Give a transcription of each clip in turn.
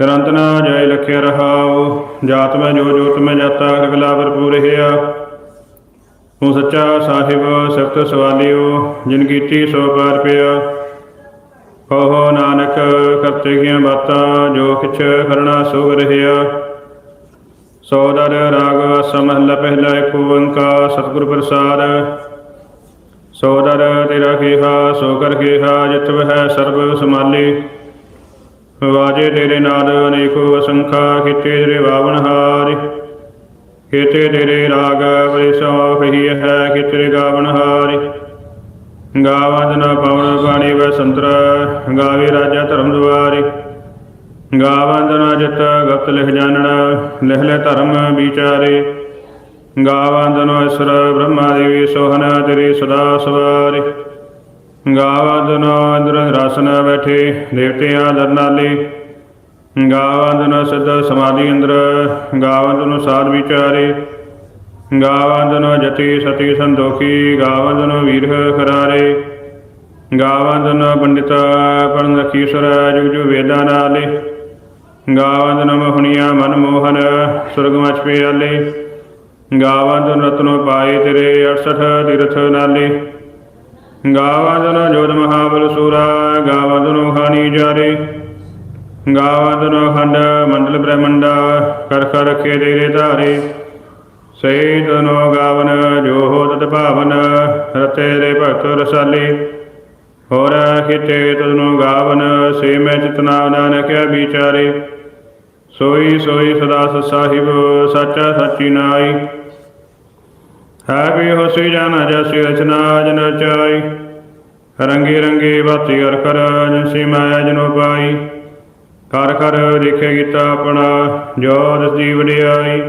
ਗ੍ਰੰਥ ਨਾ ਜੈ ਲਖਿਆ ਰਹਾਉ, ਜਾਤ ਮੈਂ ਜੋ ਜੋਤ ਮੈਂ ਜਾਤਾ ਅਗਲਾ ਵਰਪੂ ਹਿਆ ਤੂੰ ਸੱਚਾ ਸਾਹਿਬ ਸਖਤ ਸਵਾਲਿਓ, ਜਿਨ ਕੀਤੀ ਸੋ ਪਾਰ ਪਿਆ। ਕਹੋ ਨਾਨਕ, ਕਰਤੇ ਗਿਆ ਬਾਤਾਂ, ਜੋ ਕਿਛ ਕਰਣਾ ਸੋ ਰਹਿਆ। ਸੋਦਰ ਰਾਗ ਆਸਾ ਮਹੱਲਾ ਪਹਿਲਾ ਏਕ ਓੰਕਾਰ, ਸਤਿਗੁਰ ਪ੍ਰਸਾਦ। ਸੋਦਰ ਤੇਰਾ ਕੀਹਾ, ਸੋ ਕਰ ਕੀਹਾ, ਜਿਤ ਵਹਿ ਸਰਬ ਸਮਾਲੀ ਵਾਜੇ ਤੇਰੇ ਨਾਦ ਅਨੇਕੋ ਅਸੰਖਾ ਕੀਤੇ ਤੇਰੇ ਬਾਵਨ ਹਾਰਿ। ਕੀਤੇ ਤੇਰੇ ਰਾਗ ਬਰਿਸੋ ਕਹੀ ਹੈ ਕੀਤੇ ਗਾਵਨ ਹਾਰਿ। ਗਾਵਾਂ ਜਨਾ ਪਵਨ ਬਾਣੀ ਵੈ ਸੰਤਰ, ਗਾਵੇ ਰਾਜਾ ਧਰਮ ਦੁਆਰੇ। ਗਾਵਾਂ ਜਨਾ ਜਿਤ ਗਤ ਲਿਖ ਜਾਣਨਾ, ਲਿਖ ਲੈ ਧਰਮ ਵਿਚਾਰੇ। ਗਾਵਾਂ ਜਨਾ ਇਸਰ ਬ੍ਰਹਮਾ ਦੇਵੀ ਸੋਹਨ ਤੇਰੀ ਸਦਾ ਸਵਾਰੇ। ਗਾਵਾਂ ਜਨਾ ਇੰਦਰ ਰਾਸਨ ਬੈਠੇ, ਦੇਵਤਿਆਂ ਦਰਨਾਲੇ ਗਾਵਾਂ ਜਨਾ ਸਿੱਧ ਸਮਾਧੀ ਅੰਦਰ, ਗਾਵਾਂ ਸਾਧ ਵਿਚਾਰੇ। ਗਾਵਾਂ ਜਤੀ ਸਤੀ ਸੰਦੋਖੀ ਗਾਵਾਂ ਜਨੋ ਵੀਰ ਖਰਾਰੇ। ਗਾਵਾਂ ਪੰਡਿਤ ਪਰਨ ਰਖੀਸਰ ਜੁਗ ਜੁਗ ਵੇਦਾਂ ਨਾਲੇ। ਗਾਵਾਂ ਜਨੋ ਮੋਹਣੀਆਂ ਮਨ ਮੋਹਨ ਸੁਰਗ ਮਚ ਪਿਆਲੇ। ਗਾਵਾਂ ਰਤਨੋ ਪਾਏ ਤੇਰੇ 68 ਤੀਰਥ ਨਾਲੇ। ਗਾਵਾਂ ਜਨੋ ਜੋਤ ਮਹਾਬਲ ਸੂਰਾ ਗਾਵਾਂ ਜਨੋ ਖਾਣੀ ਜਾਰੇ। ਗਾਵਾਂ ਜਨੋ ਖੰਡ ਮੰਡਲ ਬ੍ਰਹਮੰਡਾ ਕਰ ਕਰ ਰਖੇ ਤੇਰੇ ਧਾਰੇ। ਸਹੀ ਤਨੋ ਗਾਵਨ, ਜੋ ਹੋ ਤਤ ਭਾਵਨ, ਰਤੇ ਰੇ ਭਗਤ ਰਸਾਲੇ। ਹੋਰ ਖਿਤੇ ਤਨੋ ਗਾਵਨ, ਸੇ ਮੈਂ ਚਿਤਨਾ ਨਾਨਕ ਵਿਚਾਰੇ। ਸੋਈ ਸੋਈ ਸਦਾ ਸਾਹਿਬ, ਸੱਚਾ ਸੱਚੀ ਨਾਈ ਹੈ ਵੀ ਹੋਸੀ ਜਾਣਾ ਜਸੀ ਰਚਨਾ ਜਨ ਰਚਾਈ। ਰੰਗੇ ਰੰਗੀ ਬਾਤੀ ਅਰ ਕਰ ਜਿਨਸੀ ਮਾਇਆ ਜਨੋ ਪਾਈ ਕਰ ਕਰ ਦੇਖੇ ਗੀਤਾ ਆਪਣਾ ਜੋ ਦਸਦੀ ਵਡਿਆਈ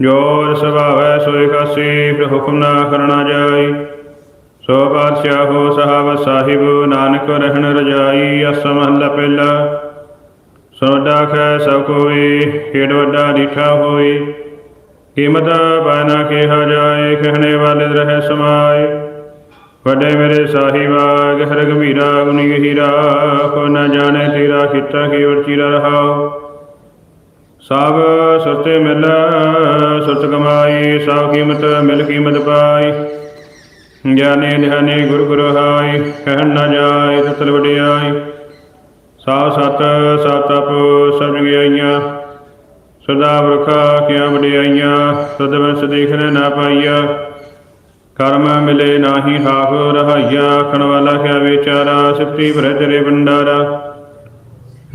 ਜੋ ਸੁਭਾਵੈ ਸੋਇ ਖਾਸੀ ਫਿਰ ਹੁਕਮ ਨਾ ਕਰਨਾ ਜਾਈ। ਸੋ ਪਾਤਸ਼ਾਹ ਹੋ ਸਹਾਬ ਸਾਹਿਬ, ਨਾਨਕ ਰਹਿਣ ਰਜਾਈ ਅਸਮ ਮਹੱਲਾ ਪਹਿਲਾ। ਸੋਡਾ ਖੈ ਸਭ ਕੋਈ, ਖੇਡ ਵੱਡਾ ਹੋਈ। ਕੀਮਤ ਬਾਨਾ ਕਿਹਾ ਜਾਏ, ਕਹਿਣੇ ਵਾਲੇ ਰਹਿ ਸਮਾਏ। ਵੱਡੇ ਮੇਰੇ ਸਾਹਿਬਾ ਗਹਿਰ ਗੰਭੀਰਾ ਗੁਨੀ ਹੀਰਾ ਕੋ ਨ ਜਾਣੇ ਤੇਰਾ ਕੀਤਾ ਕੀ ਵਰ ਚੀਰਾ ਰਹਾਓ। ਸਭ ਸੁਰਤੇ ਮਿਲ, ਸੁਰਤ ਕਮਾਈ, ਸਭ ਕੀਮਤ ਮਿਲ ਕੀਮਤ ਪਾਈ। ਗਿਆਨੀ ਧਿਆਨੀ ਗੁਰ ਗੁਰ ਹਾਈ, ਕਹਿਣ ਨਾ ਜਾਏ, ਤਤਲ ਵਡਿਆਈ। ਸਾਹ ਸਤ ਸਤ ਤਪ ਸਭ ਗਿਆਈਆਂ ਸਦਾ ਵਰਖਾ ਕਿਆ ਵਡਿਆਈਆਂ ਸਦ ਵਸ ਨਾ ਪਾਈਆ। ਕਰਮ ਮਿਲੇ ਨਾਹੀ ਹਾਫ ਰਹਾਈਆ, ਆਖਣ ਵਾਲਾ ਕਿਆ ਵਿਚਾਰਾ ਸਿੱਤੀ ਭਰੇ ਤੇਰੇ ਭੰਡਾਰਾ।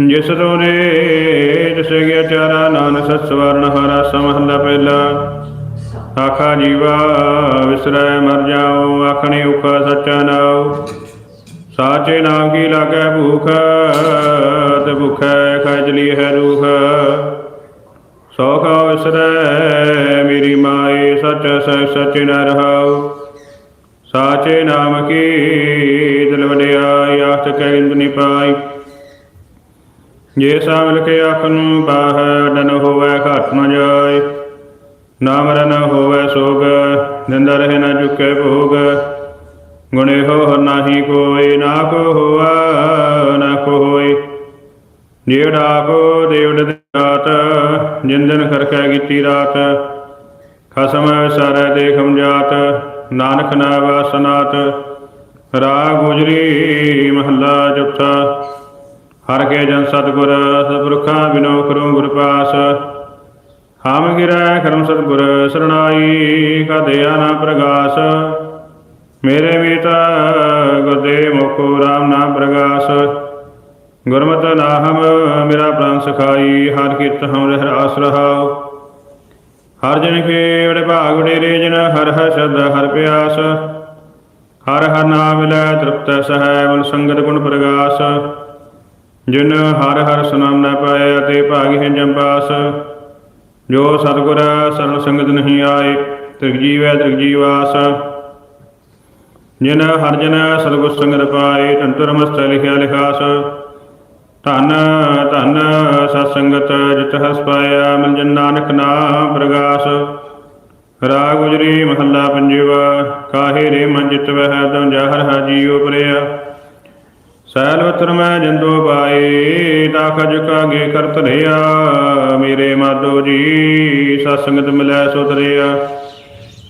ਜਿਸ ਤੋਰੇ ਜਿਸ ਗਿਆ ਚਾਰਾ, ਨਾਨਕ ਸਤ ਸਵਰਨ ਹਰਾ, ਸਮਹੱਲਾ ਪਹਿਲਾ। ਆਖਾ ਜੀਵਾ, ਵਿਸਰੈ ਮਰ ਜਾਓ, ਆਖਣੇ ਉਕਾ ਸੱਚਾ ਨਾਉ। ਸਾਚੇ ਨਾਮ ਕੀ ਲਾਗੈ ਭੂਖ, ਤੇ ਭੁਖੈ ਖਜਲੀ ਹੈ ਰੂਖ ਸੋਖਾ ਵਿਸਰੈ ਮੇਰੀ ਮਾਏ ਸੱਚ ਸਚ ਸਚ ਨ ਰਹਾਉ। ਸਾਚੇ ਨਾਮ ਕੀ ਦਿਲ ਵਡਿਆਈ ਆਖ ਕੈ ਇੰਦ ਨੀ ਪਾਈ। ਜੇ ਸਾਮਲ ਕੇ ਅੱਖ ਨੂੰ ਬਾਹਰ ਡਨ ਹੋਵੇ, ਘਟ ਨ ਜਾਏ। ਨਾ ਮਰਨ ਹੋਵੇ ਸੋਗ, ਨਿੰਦਾ ਰਹੇ ਨਾ ਚੁੱਕੇ ਭੋਗ। ਗੁਣੇ ਹੋ ਹਰ ਨਾਹੀ ਕੋਈ, ਨਾ ਕੋ ਹੋਆ, ਨਾ ਕੋ ਹੋਈ। ਜਿਹੜਾ ਕੋ ਦੇਵੜ ਰਾਤ ਜਿੰਦਨ ਖਰਕੈ ਕੀਤੀ ਰਾਤ। ਖਸਮ ਵਿਸਾਰੈ ਦੇਖਮ ਜਾਤ, ਨਾਨਕ ਨਾ ਵਾਸਨਾਤ ਰਾਗ ਗੁਜਰੀ ਮਹੱਲਾ ਚੌਥਾ। ਹਰ ਕੇ ਜਨ ਸਤਗੁਰ, ਸਤਿਪੁਰਖਾਂ ਬਿਨੋ ਕਰੂੰ ਗੁਰ ਪਾਸ। ਹਮ ਗਿਰੈ ਕਰਮ ਸਤਗੁਰ, ਸਰਣਾਈ ਕਦਿਆ ਨਾ ਪ੍ਰਗਾਸ। ਮੇਰੇ ਮੀਤਾ ਗੁਰਦੇ ਮੁਖੋ ਰਾਮ ਨਾਮ ਪ੍ਰਗਾਸ। ਗੁਰਮਤਿ ਨਾਹਮ, ਮੇਰਾ ਪ੍ਰਾਨ ਸਖਾਈ, ਹਰ ਕੀਰਤ ਹਮ ਰਹਿ ਆਸ ਰਹਾਉ। ਹਰ ਜਨ ਕੇ ਵਡ ਭਾਗ ਵਡੇਰੇ ਜਨ, ਹਰ ਹਰ ਸ਼ਬਦ ਹਰ ਪਿਆਸ। ਹਰ ਹਰ ਨਾਮ ਮਿਲੈ ਤ੍ਰਿਪਤ ਸਹੈ, ਮਨ ਸੰਗਤ ਗੁਣ ਪ੍ਰਗਾਸ। ਜਿਨ ਹਰ ਹਰ ਸੁਨਾਮ ਨਾ ਪਾਏ, ਅਤੇ ਭਾਗ ਹੈ ਜੰਬਾਸ ਜੋ ਸਤਿਗੁਰ ਸਰਨ ਸੰਗਤ ਨਹੀਂ ਆਏ, ਤ੍ਰਿਗ ਜੀਵੈ ਤ੍ਰਿਗ ਜੀਵਾਸ। ਜਿਨ ਹਰ ਜਨ ਸਤਿਗੁਰ ਸੰਗਤ ਪਾਏ ਤੰਤੁਰ ਮਸਤ ਲਿਖਿਆ ਲਿਖਾਸ। ਧਨ ਧਨ ਸਤ ਸੰਗਤ ਜਿਤ ਹਸ ਪਾਇਆ ਮਨ ਜਨ ਨਾਨਕ ਨਾਮ ਪ੍ਰਗਾਸ। ਰਾਗ ਗੁਜਰੀ ਮਹੱਲਾ ਪੰਜਵਾ, ਕਾਹੇ ਰੇ ਮਨ ਜਿਤ ਵਹਿ ਦਮ ਜਾਹਰ ਹਾ ਜੀਉ ਸੈਲ ਵਤਰ ਮੈਂ ਜੰਦੋ ਪਾਏ ਤਾਖਜ ਕਾਗੇ ਕਰਤ ਰਿਆ। ਮੇਰੇ ਮਾਧੋ ਜੀ, ਸਤਸੰਗਤ ਮਿਲੈ ਸੋ ਤਰਿਆ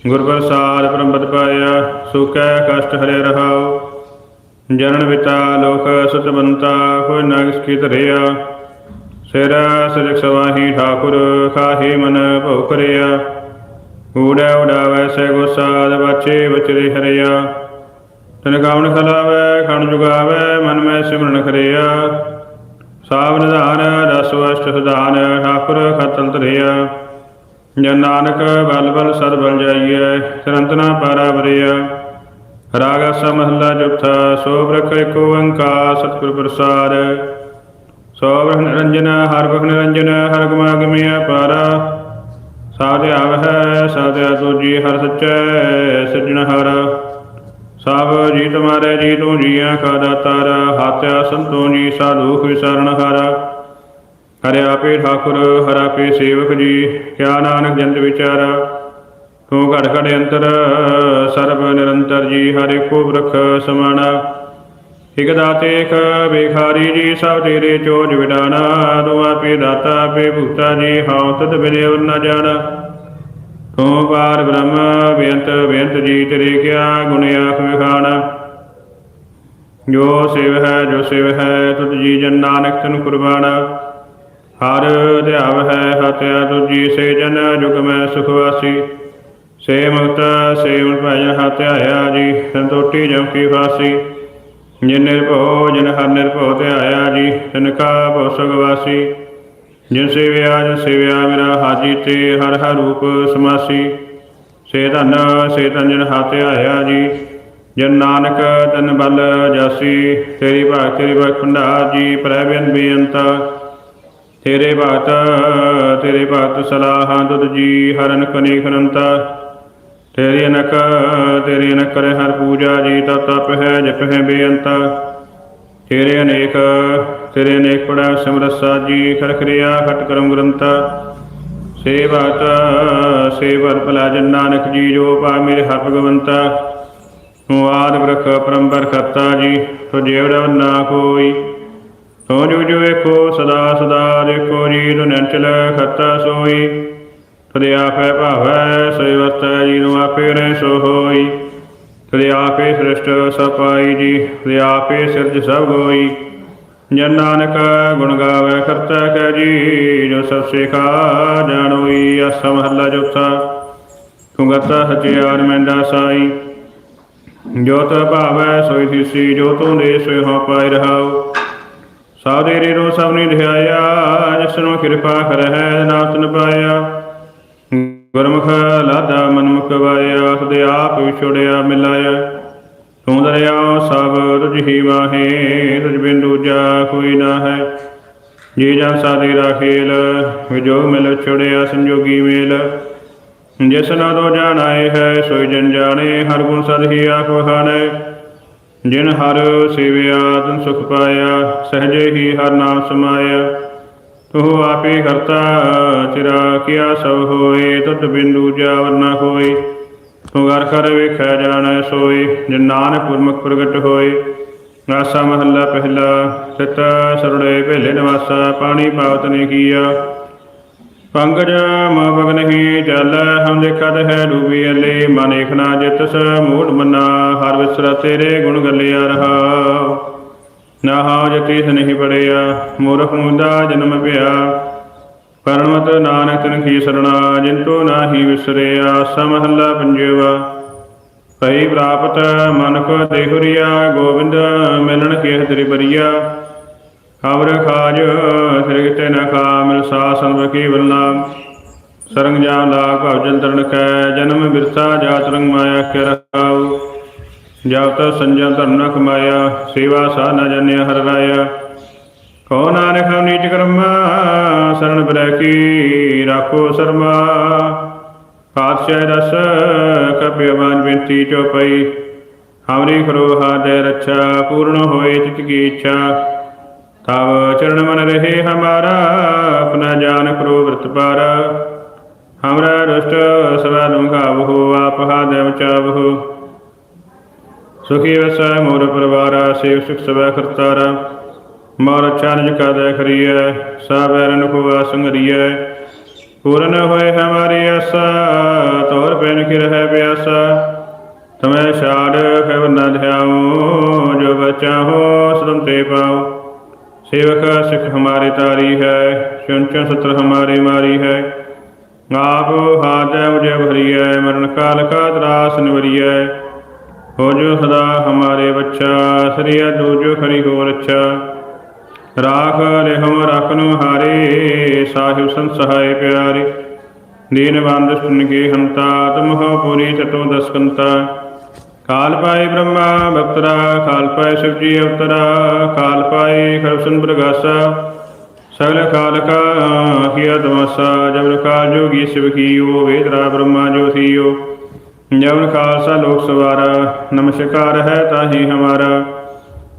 ਗੁਰ ਪ੍ਰਸਾਦ ਪ੍ਰੰਬਤ ਪਾਇਆ, ਸੁਖੈ ਕਸ਼ਟ ਹਰੇ ਰਹਾਓ ਜਨਨ ਵਿਤਾ ਲੋਕ ਸੁਤਵੰਤਾ ਕੋਈ ਨਾ ਕਿਸ ਕੀ ਧਰਿਆ। ਸਿਰ ਸਜਕ ਸਵਾਹੀ ਠਾਕੁਰ, ਖਾਹੇ ਮਨ ਭਉ ਕਰਿਆ ਊੜਾ ਉਡਾਵੈ ਸੈ ਗੋਸਾਦ, ਬਾਚੇ ਬਚਰੇ ਹਰਿਆ। ਤਨ ਕਾਵਣ ਖਲਾਵੈ, ਖਣ ਜੁਗਾਵੈ, ਮਨ ਮੈਂ ਸਿਮਰਨ ਕਰਿਆ ਸਾਵ ਨਿਧਾਨ, ਰਸ ਵਸਤ ਸੁਧਾਨ, ਠਾਕੁਰ ਖਤਲ ਧਰਿਆ। ਜਨ ਨਾਨਕ, ਬਲ ਬਲ ਸਦ ਬਲ ਜਾਈਐ ਸਰੰਤਨਾ ਪਾਰਾ ਵਰਿਆ। ਰਾਗ ਆਸਾ ਮਹੱਲਾ ਚੌਥਾ ਸੋ ਬ੍ਰਖ ਏਕ ਓੰਕਾਰ ਸਤਿਗੁਰ ਪ੍ਰਸਾਦ। ਸੋ ਬ੍ਰਖ ਨਿਰੰਜਨ, ਹਰ ਬ੍ਰਖ ਨਿਰੰਜਨ, ਹਰ ਗਮਾਗਮਿ ਅਪਾਰਾ। ਸਾਧਿ ਆਵਹਿ ਸਾਧਿਆ ਤੁਜੀ ਹਰ ਸਚੈ ਸਿਰਜਣਹਾਰ ਸਭ ਜੀ ਤੁਮਾਰੇ ਜੀ ਤੂੰ ਜੀਆਂ ਕਾ ਦਾਤਾਰ। ਹਾਤਿਆ ਸੰਤੋ ਜੀ ਸਾਧੂਖ ਵਿਸਰਨ ਹਾਰਾ। ਹਰਿ ਆਪੇ ਠਾਕੁਰ, ਹਰ ਆਪੇ ਸੇਵਕ ਜੀ, ਕਿਆ ਨਾਨਕ ਜੰਤ ਵਿਚਾਰਾ। ਤੂੰ ਘੜ ਘੜ ਅੰਤਰ, ਸਰਬ ਨਿਰੰਤਰ ਜੀ, ਹਰਿ ਕੋ ਬ੍ਰਖ ਸਮਾਣਾ। ਇਕ ਦਾਤੇ ਬੇਖਾਰੀ ਜੀ, ਸਭ ਤੇਰੇ ਚੋਜ ਵਿਡਾਣਾ। ਤੂੰ ਆਪੇ ਦਾਤਾ, ਆਪੇ ਭੂਤਾ ਜੀ, ਹਉ ਤਦ ਬਿਨੇ ਨਾ ਜਾਣਾ। ਤੂੰ ਪਾਰ ਬ੍ਰਹਮ, ਬੇਅੰਤ ਬੇਅੰਤ ਜੀ, ਤੇਰੇ ਕਿਆ ਗੁਣ ਆਖ ਵਿਖਾਣਾ। ਜੋ ਸਿਵ ਹੈ, ਜੋ ਸਿਵ ਹੈ, ਤੁਧ ਜੀ ਜਨ ਨਾਨਕ ਤਨ ਕੁਰਬਾਨ ਹਰ ਧਿਆਵ ਹੈ, ਹਤਿਆ ਤੁਜੀ ਸੇ ਜਨ, ਜੁਗ ਮੈਂ ਸੁਖ ਵਾਸੀ। ਸੇ ਮੁਕਤ, ਸੇ ਮੁਖ ਭਜਨ ਹਤਿਆਇਆ ਜੀ, ਸੰਤੋਟੀ ਜਮ ਕੀ ਫਾਸੀ ਜਿਨ ਨਿਰਭਉ, ਜਿਨ ਹਰ ਨਿਰਭਉ ਧਿਆਇਆ ਜੀ, ਤਿਨ ਕਾ ਭਉ ਸੁਖ ਵਾਸੀ। ਜਿਨ ਸੇਵਿਆ ਜਿਨ ਸੇਵਿਆ ਮੇਰਾ ਹਾਜੀ ਤੇ ਹਰ ਹਰ ਰੂਪ ਸਮਾਸੀ। ਸੇ ਧਨ ਸੇ ਧਨ ਜਿਨ ਹਾਤੇ ਜੀ, ਜਨ ਨਾਨਕ ਤਨ ਬਲ ਜਾਸੀ। ਤੇਰੀ ਭਗਤ, ਤੇਰੀ ਭਾਗ ਭੰਡਾਰ ਜੀ ਪ੍ਰੈ ਬੇਨ ਬੇਅੰਤ। ਤੇਰੇ ਭਗਤ ਤੇਰੇ ਭਗਤ ਸਲਾਹਾਂ ਤੁਧ ਜੀ ਹਰਨ ਕਨੀ ਖਨੰਤਾ ਤੇਰੀ ਅਨਕ ਤੇਰੀ ਅਨਕ ਕਰੇ ਹਰ ਪੂਜਾ ਜੀ ਤਪ ਤਪ ਹੈ, ਜਪ ਹੈ ਬੇਅੰਤ। ਤੇਰੇ ਅਨੇਕ ਤੇਰੇ ਅਨੇਕ ਪੜਾ ਸਮਰਸਾ ਜੀ ਖਰ ਖਰਿਆ ਖਟ ਕਰਮ ਗ੍ਰੰਥਾ। ਸੇਵਤ ਸੇਵਰ ਭਲਾ ਜਨ ਨਾਨਕ ਜੀ, ਜੋ ਪਾ ਮੇਰੇ ਹਰ ਭਗਵੰਤਾ। ਤੂੰ ਆਦ ਬ੍ਰਖ ਪਰੰਪਰ ਕਰਤਾ ਜੀ, ਤੋ ਜੇਵੜਾ ਨਾ ਕੋਈ। ਤੋ ਜੋ ਜੋ ਵੇਖੋ, ਸਦਾ ਸਦਾ ਦੇਖੋ ਜੀ, ਤੂੰ ਨੰਚਲ ਖਤਾ ਸੋਈ। ਤਦੇ ਆਪੇ ਭਾਵੈ ਸੋਈ ਵਰਤੈ ਜੀ ਨੂੰ ਆਪੇ ਰਹਿ ਸੋ ਹੋਈ। ਤਦੇ ਆਪੇ ਸ੍ਰਿਸ਼ਟ ਸਪਾਈ ਜੀ, ਤਦੇ ਆਪੇ ਸਿਰਜ ਸਭ ਹੋਈ ਜਨ ਨਾਨਕ ਗੁਣ ਗਾਵੇ, ਕਰਤਾ ਕੈ ਜੀ, ਜੋ ਸਭ ਸਿਖਾ ਜਾਣੋਈ ਅਸ ਮਹੱਲਾ ਚੌਥਾ ਤੂੰ ਗਤਾ ਸਚਿਆਰ ਸਾਈ। ਜੋਤ ਭਾਵੈ, ਸੋਈ ਥੀਸੀ ਜੋ ਤੂੰ ਦੇ ਸੋਈ ਹੋ ਪਾਈ ਰਹਾਉ। ਸਾਦੇ ਰੇ ਰੋ ਸਭ ਨੇ ਧਿਆਇਆ ਜਿਸ ਨੂੰ ਕਿਰਪਾ ਕਰਹਿ ਨਾਮ ਤਨ ਪਾਇਆ। ਗੁਰਮੁਖ ਲਾਦਾ ਮਨਮੁਖ ਵਾਇਆ ਸਦੇ ਆਪ ਵਿਛੋੜਿਆ ਮਿਲਾਇਆ। ਤੂੰ ਦਰਿਆ ਸਭ ਤੁਝ ਹੀ ਵਾਹੇ, ਤੁਝ ਬਿਨ ਦੂਜਾ ਕੋਈ ਨਾ ਹੈ ਜੀ ਜਨ ਸਾਦੇ ਰਾਖੇਲ ਵਿਜੋਗ ਮਿਲ ਛੋੜਿਆ ਸੰਜੋਗੀ ਮੇਲ। ਜਿਸ ਨਾ ਦੋ ਜਾਣਾਏ ਹੈ, ਸੋਈ ਜਨ ਜਾਣੇ, ਹਰ ਗੁਣ ਸਦ ਹੀ ਆਖ ਵਖਾਣੈ ਜਿਨ ਹਰ ਸੇਵਿਆ, ਤਨ ਸੁਖ ਪਾਇਆ, ਸਹਜੇ ਹੀ ਹਰ ਨਾਮ ਸਮਾਇਆ। ਤੂੰ ਆਪੇ ਕਰਤਾ ਚਿਰਾ ਕੀਆ ਸਭ ਹੋਏ, ਤੁਧ ਬਿੰਦੂ ਜਾਵਰ ਨਾ ਹੋਏ। ਤੂੰ ਘਰ ਘਰ ਵੇਖਿਆ ਜਾਣੈ ਸੋਏ, ਜਿਨ ਨਾਨਕ ਗੁਰਮੁਖ ਪ੍ਰਗਟ ਹੋਏ। ਆਸਾ ਮਹੱਲਾ ਪਹਿਲਾ, ਸਿਤ ਸਰੜੇ ਭੇਲੇ ਨਿਵਾਸਾ, ਪਾਣੀ ਪਾਵਤ ਨੇ ਕੀਆ। ਪੰਗਜ ਮ ਬਗਨਹੀ ਜਲ ਹਮ ਦੇਖਤ ਹੈ ਡੂਬੀ ਅਲੇ। ਮਨ ਏਖਣਾ ਜਿਤਸ, ਮੂੜ ਮਨਾ, ਹਰ ਵਿਸਰਾ ਤੇਰੇ ਗੁਣ ਗੱਲਿਆ ਰਹਾ। ਨਾ ਹਾਉ ਜਤੀ ਨਹੀਂ ਪੜਿਆ, ਮੂਰਖ ਮੁੰਦਾ ਜਨਮ ਪਿਆ। ਪਰਮਤ ਨਾਨਕ ਤਨ ਕੀ ਸਰਣਾ, ਜਿੰਤੂ ਨਾਹੀ ਵਿਸਰਿਆ, ਸਮਹੱਲਾ ਪੰਜਵਾ। ਭਈ ਪ੍ਰਾਪਤ ਮਨ ਕੋ ਦੇਹੁਰੀਆ, ਗੋਬਿੰਦ ਮਿਲਣ ਕੇ ਤੇਰੀ ਬਰੀਆ ਖਬਰ ਖਾਜ, ਸਿਰ ਨ ਖਾ, ਮਿਲ ਸਾਸਨ ਕੀ ਬਲਨਾਮ ਸਰੰਗ ਜਾ ਲਾਗ ਭਵ ਜਲ ਤਰਨ ਕੈ ਜਨਮ ਬਿਰਸਾ, ਜਾਤ ਰੰਗ ਮਾਇਆ ਕੇ ਰਹਾਉ। ਜਬ ਤ ਸੰਜਮ ਧਰਮ ਨ ਕਮਾਇਆ ਸੇਵਾ ਸਾ ਨ ਜਨਿਆ ਹਰ ਰਾਇਆ। ਕੋ ਨਾਨਕ ਹਮ ਨੀਚ ਕਰਮਾ, ਸਰਣ ਬਰੈ ਕੀ ਰਾਖੋ ਸਰਮਾ। ਪਾਤਸ਼ਾਹ ਰਸ ਕਪਿ ਬਾਨ ਚੋਪਈ ਹਮਰੀ ਖਰੋ ਹਾਦੇ ਰੱਛਾ, ਪੂਰਨ ਹੋਏ ਚਿਤ ਕੀ ਇੱਛਾ। ਤਵ ਚਰਨ ਮਨ ਰਹੇ ਹਮਾਰਾ, ਆਪਣਾ ਜਾਨ ਕਰੋ ਵਰਤ ਪਾਰ। ਹਮਰਾ ਰੁਸ਼ਟ ਸਵਾ ਦੁਖਾਵ ਹੋ ਆਪ ਹਾ ਦੇਵ ਹੋ ਸੁਖੀ ਵਸੈ ਮੋਰ ਪਰਵਾਰਾ, ਸੇਵ ਸੁਖ ਸਵੈ ਕਰਤਾਰਾ। ਮਾਰ ਚਾਨਜ ਕਾ ਦੇ ਖਰੀਐ ਸਭ ਐਰਨ ਕੋ ਵਾਸੰਗਰੀਐ ਪੂਰਨ ਹੋਏ ਹਮਾਰੀ ਆਸਾ, ਤੋਰ ਪੈਨ ਕਿ ਰਹਿ ਪਿਆਸਾ। ਤਮੈ ਛਾੜ ਖਿਵ ਨ ਧਿਆਉ, ਜੋ ਬਚਾਹੋ ਸਦਮ ਤੇ ਪਾਉ। ਸੇਵਕ ਸਿਖ ਹਮਾਰੇ ਤਾਰੀ ਹੈ ਚੁਨ ਚੁਨ ਸਤਰ ਹਮਾਰੇ ਮਾਰੀ ਹੈ। ਆਪ ਹਾਦੈ ਮੁਝੇ ਭਰੀਐ, ਮਰਨ ਕਾਲ ਕਾ ਦਰਾਸ ਨਿਵਰੀਐ। ਹੋ ਜੋ ਸਦਾ ਹਮਾਰੇ ਬੱਚਾ, ਸ੍ਰੀ ਅਦੂ ਜੋ ਖਰੀ ਹੋ ਰੱਛਾ ਰਾਖ ਰਹਿਮ ਰਖਨੋ ਹਾਰੇ, ਸਾਹਿਬ ਸੰਸਹਾਏ ਪਿਆਰੇ। ਦੀਨ ਬੰਦ ਸੁਨ ਕੇ ਹੰਤਾ ਤੁਮਹ ਪੂਰੀ ਚਟੋ ਦਸਕੰਤਾ। ਕਾਲ ਪਾਏ ਬ੍ਰਹਮਾ ਬਕਤਰਾ ਕਾਲ ਪਾਏ ਸ਼ਿਵ ਜੀ ਅਵਤਰਾ, ਕਾਲ ਪਾਏ ਖਰਸਨ ਪ੍ਰਗਾਸਾ। ਸਗਲ ਕਾਲ ਕਾ ਹੀ ਅਦਮਸਾ ਜਬ ਕਾਲ ਜੋਗੀ ਸ਼ਿਵ ਕੀਓ ਵੇਦਰਾ ਬ੍ਰਹਮਾ ਜੋਸੀਓ ਜਵਨ ਖਾਲਸਾ ਲੋਕ ਸਵਾਰਾ ਨਮਸਕਾਰ ਹੈ ਤਾਹੀ ਹਮਾਰਾ।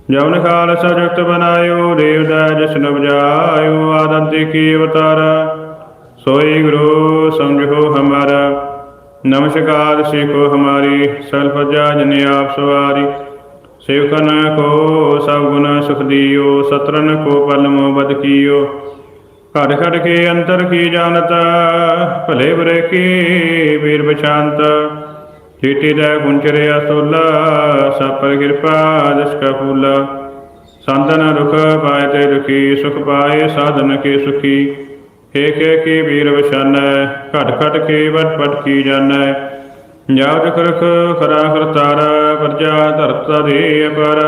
ਜਵਨ ਖਾਲਸਾ ਜਗਤ ਬਨਾਇਓ, ਦੇਵ ਦਾ ਜਸ਼ਨ ਬਜਾਇਓ ਆਦੰਤੇ ਕੀ ਅਵਤਾਰ। ਸੋਈ ਗੁਰੂ ਸਮਝੋ ਹਮਾਰਾ। ਨਮਸਕਾਰ ਸੇਖੋ ਹਮਾਰੀ ਸਲਪਜਾ ਜਨ ਆਪ ਸਵਾਰੀ। ਸੇਵਕਨ ਕੋ ਸਭ ਗੁਨਾ ਸੁਖ ਦਿਓ, ਸਤਰਨ ਕੋ ਪਲਮੋ ਬਦ ਕੀਓ। ਘੜ ਘੜ ਕੇ ਅੰਤਰ ਕੀ ਜਾਣਤ, ਭਲੇ ਬਰੇ ਕੀ ਵੀਰ ਬਚਾਨਤ ਹੀਟੀ ਦਾ ਗੁੰਚਰਿਆ ਤੋਲਾ ਸਾਪਰ ਕਿਰਪਾ ਦਸ ਕਾ ਫੂਲਾ। ਸੰਦਨ ਰੁਖ ਪਾਏ ਤੇ ਰੁਖੀ ਸੁਖ ਪਾਏ ਸਾਧਨ ਕੇ ਸੁਖੀ। ਏਕ ਏਕ ਵੀਰ ਵਸ਼ਾਨੈ ਘਟ ਘਟ ਕੇ ਵਟ ਪਟ ਕੀ ਜਾਣੈ ਯਾਦ ਕਰਖ ਖਰਾ ਹਰ ਤਾਰਾ, ਪਰਜਾ ਧਰਤਾ ਦੇ ਅਪਰ।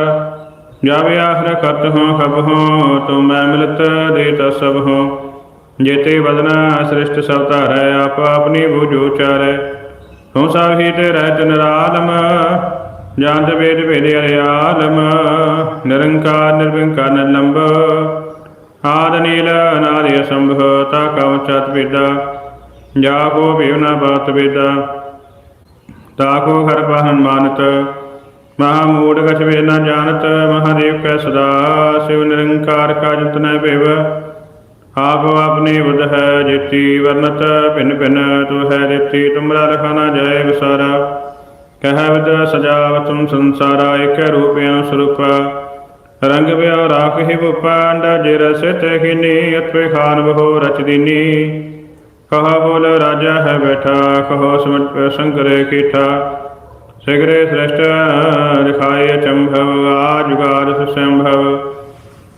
ਜਾਵੇ ਆਖਰ ਕਰਤ ਹੋ ਕਬ ਹੋ, ਤੋ ਮੈਂ ਮਿਲਤ ਦੇ ਤਸ ਸਭ ਹੋ। ਜੇਤੇ ਵਦਨਾ ਸ੍ਰਿਸ਼ਟ ਸਭ ਆਪ ਆਪਨੀ ਬੂਝੋ ਚਾਰੈ। ਤੂੰ ਸਾਹਿ ਤੇ ਰਹਿਤ ਨਿਰਾਲਮ ਜਾਂਤ ਵੇਦ ਭੇਦ ਅਰਿਆਲਮ, ਨਿਰੰਕਾਰ ਨਿਰਵਿੰਕਾਰ ਨਿਰਲੰਬ, ਆਦ ਨੀਲ ਅਨਾਦਿ ਅਸੰਭ ਤਾ ਕਉ ਚਤ ਵੇਦਾ ਜਾ ਕੋ ਭਿਵ ਬਾਤ ਵੇਦਾ ਤਾ ਕੋ ਹਰ ਪਹਨ ਮਾਨਤ, ਮਹਾ ਮੂੜ ਕਛ ਵੇ ਨ ਜਾਣਤ, ਮਹਾਦੇਵ ਕੈ ਸਦਾ, ਸਿਵ ਨਿਰੰਕਾਰ ਕਾ ਜੰਤ ਨ ਆਪ ਆਪਨੇ ਬੁਧ ਹੈ ਜੇਤੀ ਵਰਨਤ, ਭਿਨ ਭਿਨ ਤੂ ਹੈ ਦਿੱਤੀ ਤੁਮਰਾ ਰਖਾਨਾ ਜਾਏ ਵਿਸਾਰਾ। ਕਹਿ ਵਿਦ ਸਜਾਵ ਤੁਮ ਸੰਸਾਰਾ ਇਕ ਰੂਪਿਆਨ ਸਰੂਪਾ ਰੰਗ ਵਿਆ ਰਾਖ ਹੀ ਭੂਪਾਂਡਾ ਜੇ ਰਸਿਤ ਖਿਨੀ ਅਤਵੇ ਖਾਨ ਬਹੁ ਰਚ ਦੀਨੀ। ਕਹਾ ਬੋਲ ਰਾਜਾ ਹੈ ਬੈਠਾ, ਕਹੋ ਸਮਟ ਸੰਕਰੇ ਕੀਠਾ। ਸਿਗਰੇ ਸ੍ਰਿਸ਼ਟ ਦਿਖਾਏ ਅਚੰਭਵ ਆਜੁਗਾਰ ਸੁਸੰਭਵ।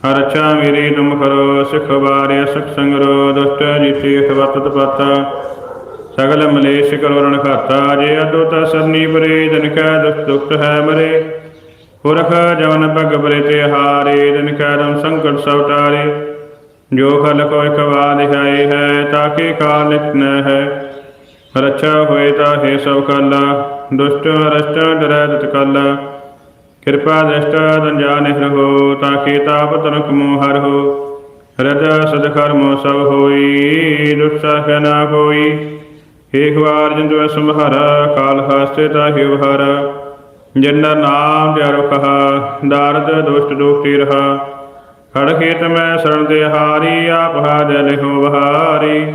ਹਰ ਅੱਛਾ ਤੁਮ ਕਰੋ, ਸਿਖ ਬਾਰਿ ਸਖ ਸੰਗਰੋ, ਦੁਸ਼ਟ ਜੀਤੀ ਖਵਤਤ ਪਤਾ ਸਗਲ ਮਲੇਸ਼ ਕਰੋ ਰਣ ਖਾਤਾ ਜੇ ਅਦੁਤ ਸਰਨੀ ਬਰੇ ਜਨ ਕੈ ਦੁਖ ਦੁਖਤ ਹੈ ਮਰੇ। ਪੁਰਖ ਜਵਨ ਭਗ ਬਰੇ ਤੇ ਹਾਰੇ ਦਿਨ ਕਰਮ ਸੰਕਟ ਸਭ ਟਾਰੇ। ਜੋ ਖਲ ਕੋ ਇਕ ਬਾਦ ਹੈ ਹੈ ਤਾਕੇ ਕਾਲ ਨਿਤ ਨ ਹੈ। ਰੱਛਾ ਹੋਏ ਤਾ ਹੈ ਸਭ ਕਾਲਾ, ਦੁਸ਼ਟ ਰਸ਼ਟ ਡਰੈ ਦਤ ਕਾਲਾ। ਕਿਰਪਾ ਦ੍ਰਿਸ਼ਟ ਦੰਜਾ ਨਿਹਰ ਹੋ ਤਾਕੇ ਤਾਪ ਤਨਕ ਮੋਹ ਹਰ ਹੋ। ਰਜ ਸਦ ਕਰਮ ਸਭ ਹੋਈ ਦੁਖ ਨਾ ਕੋਈ ਏਕ ਵਾਰ ਜਿੰਦੁ ਸੰਭਾਰਾ, ਕਾਲ ਹਾਸਤੇ ਤਾਹਿ ਵਹਾਰਾ ਜਿੰਨਾ ਨਾਮ ਪਿਆਰੋ ਕਹਾ, ਦਾਰਦ ਦੁਸ਼ਟ ਦੁਖਤੀ ਰਹਾ। ਖੜ ਖੇਤ ਮੈਂ ਸਰਣ ਦੇ ਹਾਰੀ, ਆਪ ਹਾਦ ਲਿਹੋ ਬਹਾਰੀ।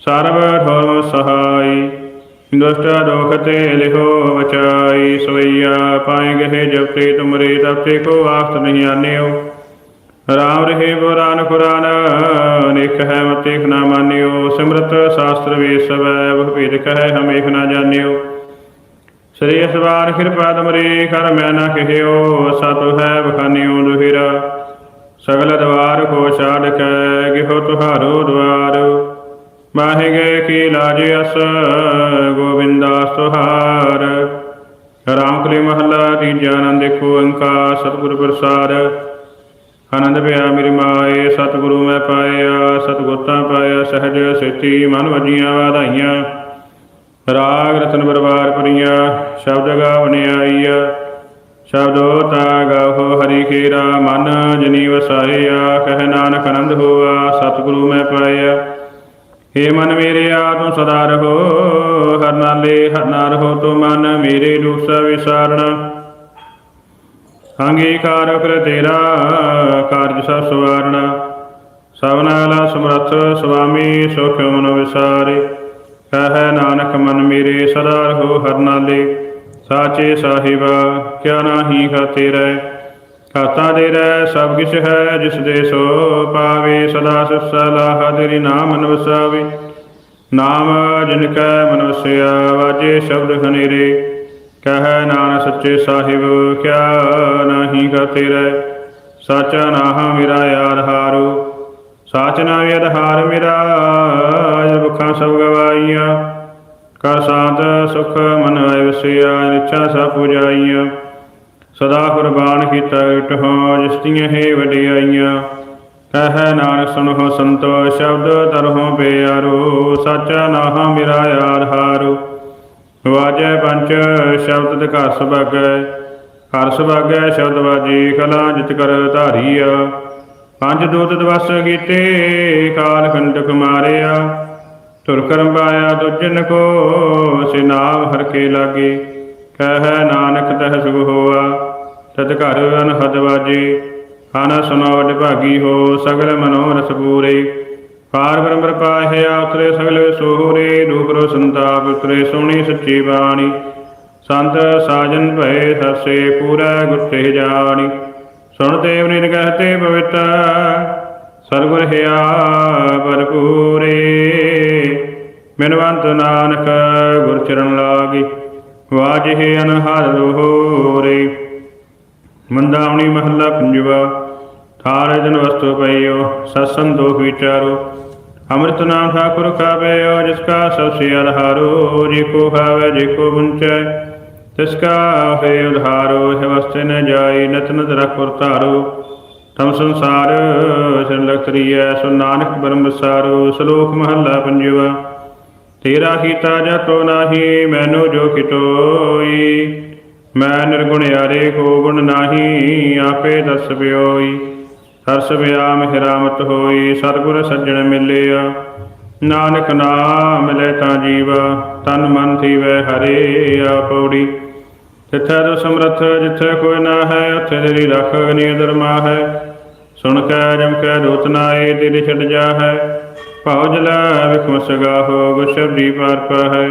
ਸਰਬ ਠੋਰ ਸਹਾਈ। ਦੁਸ਼ਟ ਦੋਖ ਤੇ ਲਿਹੋ ਬਚਾਈ ਸਵਈਆ ਪਾਏ ਗਏ ਜਪਤੇ ਤੁਮਰੇ ਤਪਤੇ ਕੋ ਆਸਤ ਨਹੀਂ ਆਨਿਓ। ਰਾਮ ਰਹੇ ਬੁਰਾਨ ਕੁਰਾਨ ਅਨੇਕ ਹੈ ਮਤੇਖ ਨਾ ਮਾਨਿਓ। ਸਿਮਰਤ ਸ਼ਾਸਤਰ ਵੇਦ ਸਵੈ ਬਹੁ ਭੇਦ ਕਹੈ ਹਮੇਖ ਨਾ ਜਾਣਿਓ। ਸ੍ਰੀ ਅਸਵਾਰ ਕਿਰਪਾ ਤੁਮਰੀ, ਕਰ ਮੈਂ ਨਾ ਕਹਿਓ, ਸਤੁ ਹੈ ਬਖਾਨਿਓ ਦੁਹਿਰਾ। ਸਗਲ ਦਵਾਰ ਕੋ ਛਾੜ ਕੇ, ਗਿਹੋ ਤੁਹਾਰੋ ਦਵਾਰ। ਮਾਹਿ ਗਏ ਕੀ ਲਾਜ ਅਸ ਗੋਵਿੰਦਾ ਸੁਹਾਰ ਰਾਮ ਕਲੀ ਮਹੱਲਾ, ਤੀਜਾ ਆਨੰਦ ਦੇਖੋ ਓੰਕਾਰ, ਸਤਿਗੁਰ ਪ੍ਰਸਾਦ। ਆਨੰਦ ਪਿਆ ਮੇਰੀ ਮਾਏ, ਸਤਿਗੁਰੂ ਮੈਂ ਪਾਇਆ, ਸਤਿਗੁਰਤਾ ਪਾਇਆ, ਸਹਜ ਸੇਤੀ ਮਨ ਵਜੀਆਂ ਵਧਾਈਆਂ। ਰਾਗ ਰਤਨ ਬਰਬਾਰ ਪਰੀਆ ਸ਼ਬਦ ਗਾਵਣਿਆਈਆ ਸ਼ਬਦੋ ਤਾ ਗਾਹੋ ਹਰੀ ਖੇਰਾ, ਮਨ ਜਨੀ ਵਸਾਇਆ, ਕਹਿ ਨਾਨਕ ਆਨੰਦ ਹੋਆ, ਸਤਿਗੁਰੂ ਮੈਂ ਪਾਇਆ। ਏ ਮਨ ਮੇਰੇ ਆ ਤੂੰ ਸਦਾ ਰਹੋ, ਹਰ ਨਾਲੇ ਹਰ ਨਾ ਰਹੋ ਤੂੰ ਮਨ ਮੇਰੇ ਦੁਖ ਵਿਸਾਰਣ। ਅੰਗੀਕਾਰ ਕਰ ਤੇਰਾ ਕਾਰਜ ਸਭ ਸਵਾਰਣਾ। ਸਭਨਾ ਸਮਰੱਥ ਸੁਆਮੀ ਸੁਖ ਮਨ ਵਿਸਾਰੇ। ਕਹੈ ਨਾਨਕ ਮਨ ਮੇਰੇ ਸਦਾ ਰਹੋ ਹਰ ਨਾਲੇ। ਸਾਚੇ ਸਾਹਿਬਾ, ਕਿਆ ਨਾਹੀ ਖਾਤੇ ਰਹਿ ਕਰਤਾ ਦੇ ਰਹਿ ਸਭ ਕਿਛ ਹੈ, ਜਿਸ ਦੇ ਸੋ ਪਾਵੇ, ਸਦਾ ਸਿਫ ਸਲਾਹ ਤੇਰੀ ਨਾਮ ਮਨ ਵਸਾਵੇ ਨਾਮ ਜਿਨ ਕੈ ਮਨ ਵਸਿਆ, ਵਾਜੇ ਸ਼ਬਦ ਹਨੇਰੇ। ਕਹੈ ਨਾਨਕ ਸੱਚੇ ਸਾਹਿਬ, ਕਿਆ ਨਾਹੀ ਖਾਤੇ ਰਹਿ ਸਾਚਾ ਨਾਮ ਮੇਰਾ ਆਧਾਰੂ ਸਾਚ ਨਾਮ ਆਧਾਰ ਮੇਰਾ ਦੁੱਖਾਂ ਸਭ ਗਵਾਈਆਂ ਕਰ ਸਾਧ ਸੁਖ ਮਨ ਆਇ ਵਸਿਆ ਨਿਚਾ ਸਭ ਪੁਜਾਈਆਂ। ਸਦਾ ਕੁਰਬਾਨ ਕੀਤਾ ਇਟਹੁ ਜਿਸਤੀਆਂ ਹੈ ਵਡਿਆਈਆਂ। ਕਹੈ ਨਾਨਕ ਸੁਨਹੁ ਸੰਤੋ, ਸ਼ਬਦ ਤਰਹੁ ਪਿਆਰੋ, ਸਾਚਾ ਨਾਮ ਮੇਰਾ ਆਧਾਰੂ ਵਾਜੈ ਪੰਚ, ਸ਼ਬਦ ਦੇ ਘਰ ਸੁਭਾਗੈ। ਹਰ ਸੁਭਾਗੈ, ਸ਼ਬਦ ਵਾਜੀ, ਕਲਾ ਜਿਤ ਕਰ ਧਾਰੀਆ। ਪੰਜ ਦੂਤ ਦਵਸ ਕੀਤੇ, ਕਾਲ ਖੰਡਕ ਮਾਰਿਆ। ਤੁਰ ਕਰਮ ਪਾਇਆ, ਦੁਜਨ ਕੋ ਸੇ ਹਰ ਕੇ ਲਾਗੇ। ਕਹੈ ਨਾਨਕ, ਤਹ ਸੁਖ ਹੋਆ। ਤਦ ਘਰ ਅਨਹਦ ਵਾਜੇ ਆਨਾ ਸੁਨੋ ਭਾਗੀ ਹੋ ਸਗਲ ਮਨੋਰਥ ਪੂਰੇ। ਪਾਰ ਬ੍ਰਹਮ ਪਾਹਿਆ ਉਤਰੇ ਸਗਲ ਸੋਹਰੇ ਰੂਪਰੋ ਸੰਤਾਪ ਉਤਰੇ ਸੋਹਣੀ ਸੱਚੀ ਬਾਣੀ। ਸੰਤ ਸਾਜਨ ਭਏ ਸਸੇ ਪੂਰਾ ਗੁੱਟੇ ਜਾਣੀ। ਸੁਣ ਦੇਵ ਨਿਰ ਕਹਤੇ ਪਵਿੱਤ ਸਰਗੁਰ ਹਿਆ ਭਰਪੂਰੇ। ਮਿਨਵੰਤ ਨਾਨਕ ਗੁਰ ਚਰਨ ਲਾਗੀ ਵਾਜੇ ਅਨਹਰ ਰੋਹਰੇ ਮੰਦਾਵਣੀ ਮਹੱਲਾ ਪੰਜਵਾ, ਥਾਰ ਜਨ ਵਸਤੂ ਪਈਓ ਸਤਸੰਗ ਦੋਖ ਵਿਚਾਰੋ ਅੰਮ੍ਰਿਤ ਨਾਮ ਠਾਕੁਰ ਖਾਵਿਓ ਜਿਸ ਕਾ ਸਭ ਸੇ ਆਧਾਰੋ, ਜੇ ਕੋ ਹਾਵੇ ਜੇ ਕੋ ਬੁੰਚੈ, ਤਿਸ ਕਾ ਹੈ ਉਧਾਰੋ ਹੈ ਵਸਤੇ ਨ ਜਾਈ ਨਤ ਨਤ ਰਖੁਰ ਧਾਰੋ, ਤਮ ਸੰਸਾਰ ਸਨ ਲਖਰੀਐ ਸੋ ਨਾਨਕ ਬ੍ਰਹਮ ਵਿਸਾਰੋ ਸ਼ਲੋਕ ਮਹੱਲਾ ਪੰਜਵਾ, ਤੇਰਾ ਹੀ ਕੀਤਾ ਜਾਤੋ ਨਾਹੀ, ਮੈਨੂੰ ਜੋ ਕਿਟੋਈ ਮੈਂ ਨਿਰਗੁਣ ਯਾਰੇ ਕੋ ਗੁਣ ਨਾਹੀ, ਆਪੇ ਦਸ ਬਿਓਈ। ਸਰਸ ਬਿਆਮ ਹਿਰਾਮਤ ਹੋਈ, ਸਤਿਗੁਰ ਸੱਜਣ ਮਿਲਿਆ। ਨਾਨਕ ਨਾਮ ਮਿਲੇ ਤਾਂ ਜੀਵਾ, ਤਨ ਮਨ ਥੀਵੈ ਹਰੇ ਆ ਪੌੜੀ ਜਿੱਥੈ ਤੂੰ ਸਮਰਥ ਜਿੱਥੇ ਕੋਈ ਨਾ ਹੈ ਉੱਥੇ ਤੇਰੀ ਰੱਖ ਅਗਨੀ ਦਰਮਾ ਹੈ ਸੁਣ ਕੈ, ਜਮ ਕੈ, ਦੂਤ ਨਾਏ ਤੇਰੀ ਛੱਡ ਜਾ ਹੈ ਭਾਉ ਜਲਾ ਵਿਖਮ ਸਗਾ ਹੋ ਗੁਸ਼ਬਦੀ ਪਾਰ ਪਾ ਹੈ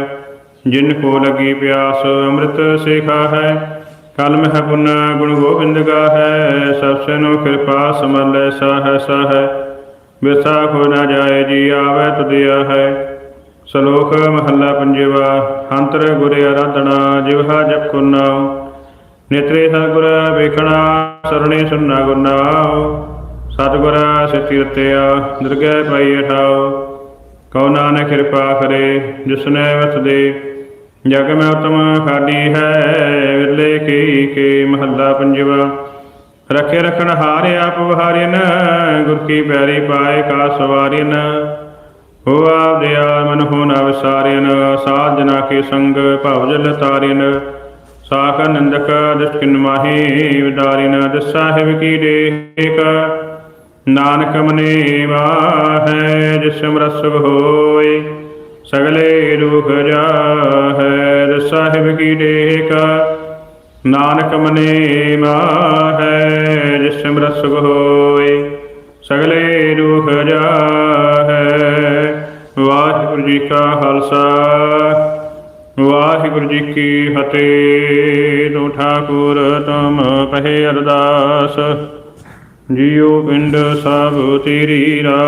ਜਿਨ ਕੋ ਲਗੀ ਪਿਆਸ ਅੰਮ੍ਰਿਤ ਸੇਖਾ ਹੈ, ਕਲ ਮਹਿ ਪੁਨ ਗੁਣ ਗੋਬਿੰਦ ਗਾ ਹੈ ਸਭ ਸੇ ਨੋ ਕਿਰਪਾ ਸਮਲ ਸਾਹ ਸਾਹ। ਵਿਸਾ ਕੋ ਨਾ ਜਾਏ ਜੀ ਆਵੇ ਤੁਧਿਆ ਹੈ ਸ਼ਲੋਕ ਮਹੱਲਾ ਪੰਜਵਾ, ਅੰਤਰ ਗੁਰ ਆਰਾਧਨਾ ਜਿਵਹਾ ਜਪ ਕੋ ਨਾਉ। ਨੇਤਰੇ ਸਤਿਗੁਰ ਵੇਖਣਾ, ਸਰਣੇ ਸੁਨਣਾ ਗੁਰ ਨਾਉ। ਸਤਿਗੁਰ ਸਿੱਧੀ ਰਤਿਆ ਦੁਰਗਹਿ ਪਾਈ ਠਾਉ ਕਉ ਨਾਨਕ ਕਿਰਪਾ ਕਰੇ, ਜਿਸਨੇ ਵਸਦੇ। ਜਗ ਮੈਂ ਉਤਮ ਖਾਡੀ ਹੈ, ਵਿਰਲੇ ਕੀ ਕੇ ਮਹੱਲਾ ਪੰਜਵਾ। ਰਖੇ ਰਖਣ ਹਾਰੇ ਆਪ ਵਹਾਰਿਨ ਗੁਰ ਕੀ ਪੈਰੀ ਪਾਏ ਕਾ ਸਵਾਰਿਨ ਹੋ ਆਪ ਮਨ ਹੋ ਨ ਵਿਸਾਰਿਨ ਸਾਧ ਕੇ ਸੰਗ ਭਵ ਜਲ ਤਾਰਿਨ ਸਾਖ ਨਿੰਦਕ ਦਿਸ਼ਕਿਨ ਮਾਹੀ ਵਿਦਾਰਿਨ ਦਿਸ ਕੀ ਦੇਖ। ਨਾਨਕ ਮਨੇ ਵਾਹੈ ਜਿਸ ਸਮਰਸ ਹੋਏ। ਸਗਲੇ ਦੁਖ ਜਾਹੈ ਦਿਸ ਸਾਹਿਬ ਕੀ ਦੇਖ ਨਾਨਕ ਮਨੇ ਮਾਹੈ ਜਿਸ ਸਮਰਸ ਹੋਏ। ਸਗਲੇ ਦੁਖ ਜਾਹੈ ਵਾਹਿਗੁਰੂ ਜੀ ਕਾ ਖਾਲਸਾ, ਵਾਹਿਗੁਰੂ ਜੀ ਕੀ ਫਤਿਹ। ਤੂੰ ਠਾਕੁਰ, ਤੁਮ ਪਹਿ ਅਰਦਾਸ, ਜੀਉ ਪਿੰਡ ਸਭ ਤੇਰੀ ਰਾ